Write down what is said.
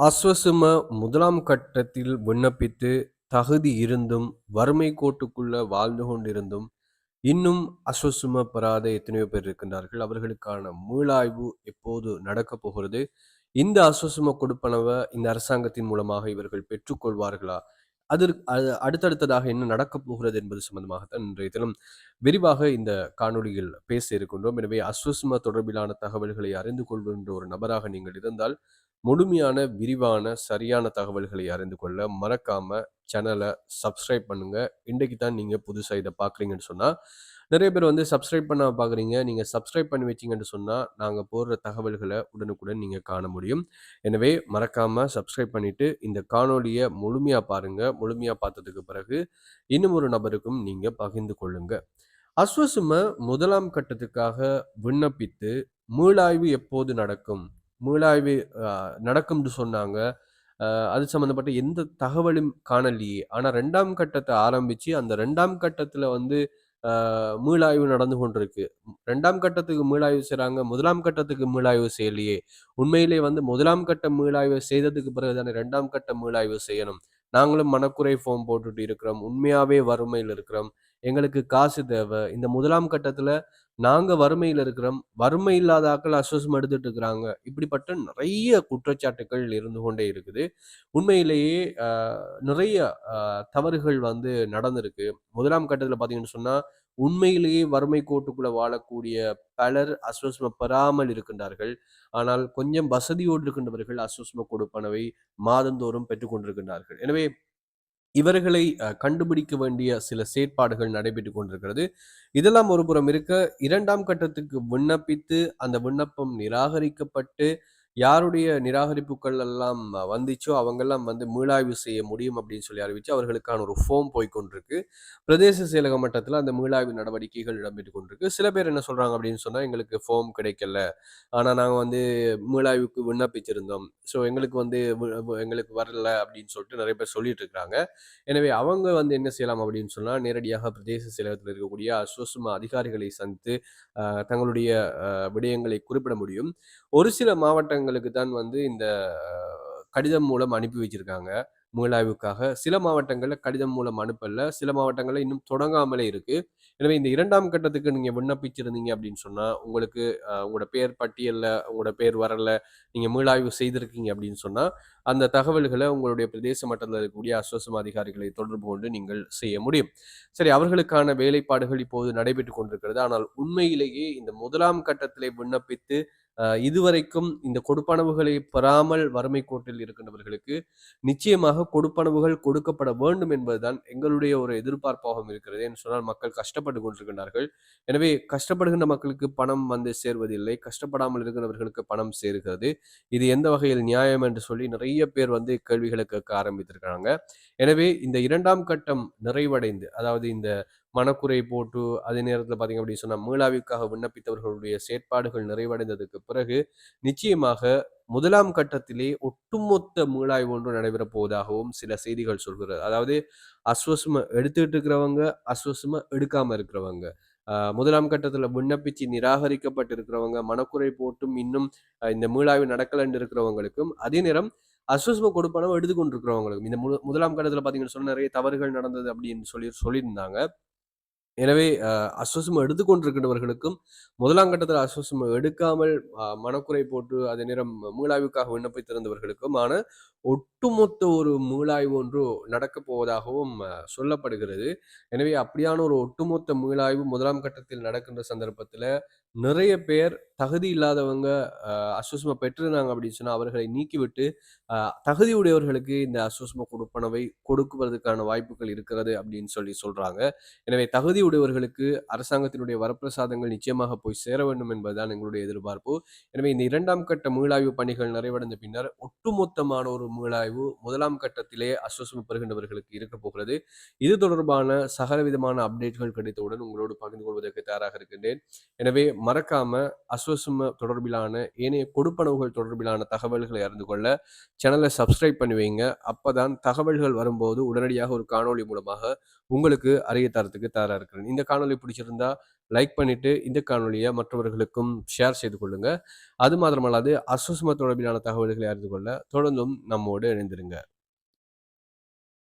அஸ்வசும முதலாம் கட்டத்தில் விண்ணப்பித்து தகுதி இருந்தும் வறுமை கோட்டுக்குள்ள வாழ்ந்து கொண்டிருந்தும் இன்னும் அஸ்வசும பெறாத எத்தனையோ பேர் இருக்கின்றார்கள். அவர்களுக்கான மீளாய்வு எப்போது நடக்கப் போகிறது? இந்த அஸ்வசும கொடுப்பனவை இந்த அரசாங்கத்தின் மூலமாக இவர்கள் பெற்றுக்கொள்வார்களா அதற்கு அது அடுத்தடுத்ததாக என்ன நடக்கப் போகிறது என்பது சம்பந்தமாகத்தான் இன்றைய தினம் விரிவாக இந்த காணொளியில் பேச இருக்கின்றோம். எனவே அஸ்வசும தொடர்பிலான தகவல்களை அறிந்து கொள்கின்ற ஒரு நபராக நீங்கள் இருந்தால் முழுமையான விரிவான சரியான தகவல்களை அறிந்து கொள்ள மறக்காம சேனலை சப்ஸ்கிரைப் பண்ணுங்க. இன்றைக்கு தான் நீங்க புதுசா இதை பார்க்குறீங்கன்னு சொன்னா நிறைய பேர் வந்து சப்ஸ்கிரைப் பண்ண பார்க்குறீங்க நீங்க சப்ஸ்கிரைப் பண்ணி வச்சீங்கன்னு சொன்னா நாங்க போடுற தகவல்களை உடனுக்குடன் நீங்க காண முடியும். எனவே மறக்காம சப்ஸ்கிரைப் பண்ணிட்டு இந்த காணொளியை முழுமையா பாருங்க. முழுமையா பார்த்ததுக்கு பிறகு இன்னும் ஒரு நபருக்கும் நீங்க பகிர்ந்து கொள்ளுங்க. அஸ்வசும முதலாம் கட்டத்துக்காக விண்ணப்பித்து மீளாய்வு எப்போது நடக்கும்? மீளாய்வு நடக்கும்னு சொன்னாங்க. அது சம்மந்தப்பட்ட எந்த தகவலும் காணலையே! ஆனால் ரெண்டாம் கட்டத்தை ஆரம்பித்து அந்த ரெண்டாம் கட்டத்தில் வந்து மீளாய்வு நடந்து கொண்டிருக்கு. ரெண்டாம் கட்டத்துக்கு மீளாய்வு செய்கிறாங்க முதலாம் கட்டத்துக்கு மீளாய்வு செய்யலையே! உண்மையிலே வந்து முதலாம் கட்ட மீளாய்வு செய்ததுக்கு பிறகு தானே ரெண்டாம் கட்ட மீளாய்வு செய்யணும். நாங்களும் மனக்குறை ஃபோம் போட்டுட்டு இருக்கிறோம். உண்மையாவே வறுமையில் இருக்கிறோம். எங்களுக்கு காசு தேவை இந்த முதலாம் கட்டத்துல நாங்க வறுமையில் இருக்கிறோம். வறுமை இல்லாத ஆக்கள் அஸ்வஸ்ம் எடுத்துட்டு இருக்கிறாங்க. இப்படிப்பட்ட நிறைய குற்றச்சாட்டுக்கள் இருந்து கொண்டே இருக்குது. உண்மையிலேயே நிறைய தவறுகள் வந்து நடந்திருக்கு. முதலாம் கட்டத்தில் பார்த்தீங்கன்னு சொன்னா, உண்மையிலேயே வறுமை கோட்டுக்குள்ள வாழக்கூடிய பலர் அஸ்வஸ்ம பெறாமல் இருக்கின்றார்கள். ஆனால் கொஞ்சம் வசதியோடு இருக்கின்றவர்கள் அஸ்வசம கொடுப்பனவை மாதந்தோறும் பெற்றுக்கொண்டிருக்கின்றார்கள் எனவே இவர்களை கண்டுபிடிக்க வேண்டிய சில செயற்பாடுகள் நடைபெற்றுக் கொண்டிருக்கிறது. இதெல்லாம் ஒருபுறம் இருக்க இரண்டாம் கட்டத்துக்கு விண்ணப்பித்து, அந்த விண்ணப்பம் நிராகரிக்கப்பட்டு, யாருடைய நிராகரிப்புகள் எல்லாம் வந்துச்சோ, அவங்கெல்லாம் வந்து மீளாய்வு செய்ய முடியும் அப்படின்னு சொல்லி அறிவிச்சு, அவர்களுக்கான ஒரு ஃபோம் போய்க் கொண்டிருக்கு. பிரதேச செயலக மட்டத்தில் அந்த மீளாய்வு நடவடிக்கைகள் இடம்பெற்று கொண்டிருக்கு. சில பேர் என்ன சொல்கிறாங்க அப்படின்னு சொன்னால் எங்களுக்கு ஃபோம் கிடைக்கல. ஆனால் நாங்கள் வந்து மீளாய்வுக்கு விண்ணப்பிச்சிருந்தோம். ஸோ எங்களுக்கு வந்து எங்களுக்கு வரல அப்படின்னு சொல்லிட்டு நிறைய பேர் சொல்லிட்டு இருக்கிறாங்க. எனவே அவங்க வந்து என்ன செய்யலாம் அப்படின்னு சொன்னால் நேரடியாக பிரதேச செயலகத்தில் இருக்கக்கூடிய அஸ்வசும அதிகாரிகளை சந்தித்து தங்களுடைய விடயங்களை குறிப்பிட முடியும். ஒரு சில மாவட்டங்களுக்கு தான் வந்து இந்த கடிதம் மூலம் அனுப்பி வச்சிருக்காங்க, மீளாய்வுக்காக. சில மாவட்டங்களில் கடிதம் மூலம் அனுப்பல. சில மாவட்டங்களில் இன்னும் தொடங்காமலே இருக்கு. எனவே இந்த இரண்டாம் கட்டத்துக்கு நீங்க விண்ணப்பிச்சிருந்தீங்க அப்படின்னு சொன்னா, உங்களுக்கு உங்களோட பேர் பட்டியலில் உங்களோட பேர் வரல, நீங்க மீளாய்வு செய்திருக்கீங்க அப்படின்னு சொன்னா, அந்த தகவல்களை உங்களுடைய பிரதேச மட்டத்தில் இருக்கக்கூடிய அஸ்வசம அதிகாரிகளை தொடர்பு கொண்டு நீங்கள் செய்ய முடியும். சரி, அவர்களுக்கான வேலைப்பாடுகள் இப்போது நடைபெற்று கொண்டிருக்கிறது. ஆனால் உண்மையிலேயே இந்த முதலாம் கட்டத்திலே விண்ணப்பித்து, இதுவரைக்கும் இந்த கொடுப்பனவுகளை பெறாமல் வறுமை கோட்டில் இருக்கின்றவர்களுக்கு, நிச்சயமாக கொடுப்பனவுகள் கொடுக்கப்பட வேண்டும் என்பதுதான் எங்களுடைய ஒரு எதிர்பார்ப்பாகவும் இருக்கிறது. என்று சொன்னால் மக்கள் கஷ்டப்பட்டு கொண்டிருக்கின்றார்கள். எனவே கஷ்டப்படுகின்ற மக்களுக்கு பணம் வந்து சேர்வதில்லை. கஷ்டப்படாமல் இருக்கிறவர்களுக்கு பணம் சேர்கிறது இது எந்த வகையில் நியாயம் என்று சொல்லி நிறைய பேர் வந்து கேள்விகளை கேட்க ஆரம்பித்திருக்கிறாங்க. எனவே இந்த இரண்டாம் கட்டம் நிறைவடைந்து, அதாவது இந்த மனக்குறை போட்டு, அதே நேரத்தில் பார்த்தீங்க அப்படின்னு சொன்னால் மீளாவிற்காக விண்ணப்பித்தவர்களுடைய செயற்பாடுகள் நிறைவடைந்ததுக்கு பிறகு, நிச்சயமாக முதலாம் கட்டத்திலே ஒட்டுமொத்த மீளாய்வு ஒன்று நடைபெற போவதாகவும் சில செய்திகள் சொல்கிறது. அதாவது அஸ்வஸ்ம எடுத்துட்டு இருக்கிறவங்க, அஸ்வஸ்ம எடுக்காம இருக்கிறவங்க. முதலாம் கட்டத்தில் விண்ணப்பிச்சு நிராகரிக்கப்பட்டு இருக்கிறவங்க, மனக்குறை போட்டும் இன்னும் இந்த மீளாய்வு நடக்கலன்னு இருக்கிறவங்களுக்கும், அதே நேரம் அஸ்வஸ்ம கொடுப்பனவு எடுத்துக்கொண்டிருக்கிறவங்களுக்கும் இந்த மு 1ஆம் கட்டத்தில பார்த்தீங்கன்னு சொன்னா, நிறைய தவறுகள் நடந்தது அப்படின்னு சொல்லி சொல்லியிருந்தாங்க. எனவே அஸ்வசம் எடுத்துக்கொண்டிருக்கின்றவர்களுக்கும், முதலாம் கட்டத்தில் அஸ்வசம் எடுக்காமல் மனக்குறை போட்டு அதே நேரம் மீளாய்வுக்காக விண்ணப்பித்திருந்தவர்களுக்குமான ஒட்டுமொத்த ஒரு மீளாய்வு ஒன்று நடக்கப் போவதாகவும் சொல்லப்படுகிறது. எனவே அப்படியான ஒரு ஒட்டுமொத்த மீளாய்வு முதலாம் கட்டத்தில் நடக்கின்ற சந்தர்ப்பத்தில் நிறைய பேர் தகுதி இல்லாதவங்க அ பெற்றிருந்தாங்க அப்படின்னு சொன்னால் அவர்களை நீக்கிவிட்டு, தகுதி உடையவர்களுக்கு இந்த அஸ்வஸ்ம கொடுப்பனவை கொடுக்குவதற்கான வாய்ப்புகள் இருக்கிறது அப்படின்னு சொல்லி சொல்கிறாங்க எனவே தகுதி உடையவர்களுக்கு அரசாங்கத்தினுடைய வரப்பிரசாதங்கள் நிச்சயமாக போய் சேர வேண்டும் என்பதுதான் எங்களுடைய எதிர்பார்ப்பு. எனவே இந்த இரண்டாம் கட்ட மீளாய்வு பணிகள் நிறைவடைந்த பின்னர், ஒட்டுமொத்தமான ஒரு மீளாய்வு முதலாம் கட்டத்திலே அஸ்வஸ்ம பெறுகின்றவர்களுக்கு இருக்கப் போகிறது. இது தொடர்பான சகலவிதமான அப்டேட்கள் கிடைத்தவுடன் உங்களோடு பகிர்ந்து கொள்வதற்கு தயாராக இருக்கின்றேன். எனவே மறக்காம அஸ்வசும தொடர்பிலான ஏனைய கொடுப்பனவுகள் தொடர்பிலான தகவல்களை அறிந்து கொள்ள சேனலை சப்ஸ்கிரைப் பண்ணி வைங்க. அப்பதான் தகவல்கள் வரும்போது உடனடியாக ஒரு காணொளி மூலமாக உங்களுக்கு அறிய தரத்துக்கு தயாராக இருக்கிறேன். இந்த காணொலி பிடிச்சிருந்தா லைக் பண்ணிட்டு இந்த காணொலியை மற்றவர்களுக்கும் ஷேர் செய்து கொள்ளுங்க. அது மாத்திரமல்லாது அஸ்வசும தொடர்பிலான தகவல்களை அறிந்து கொள்ள தொடர்ந்தும் நம்மோடு இணைந்திருங்க.